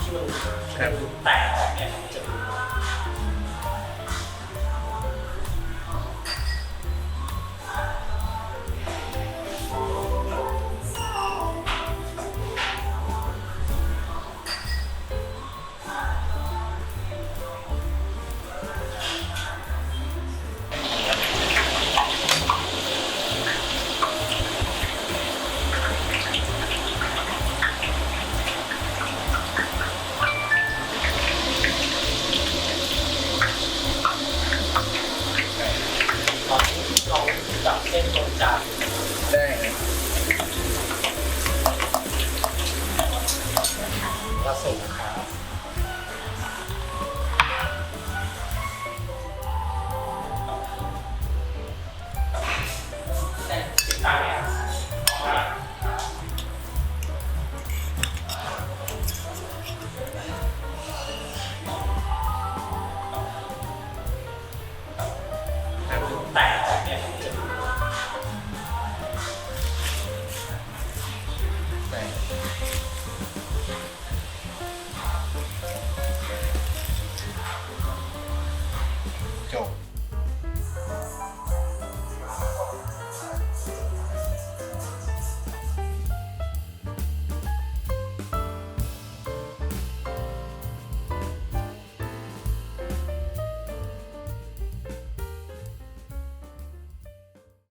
ที่มันแตกออกเนี่ยจะ เล่นตรกจากได้ จบ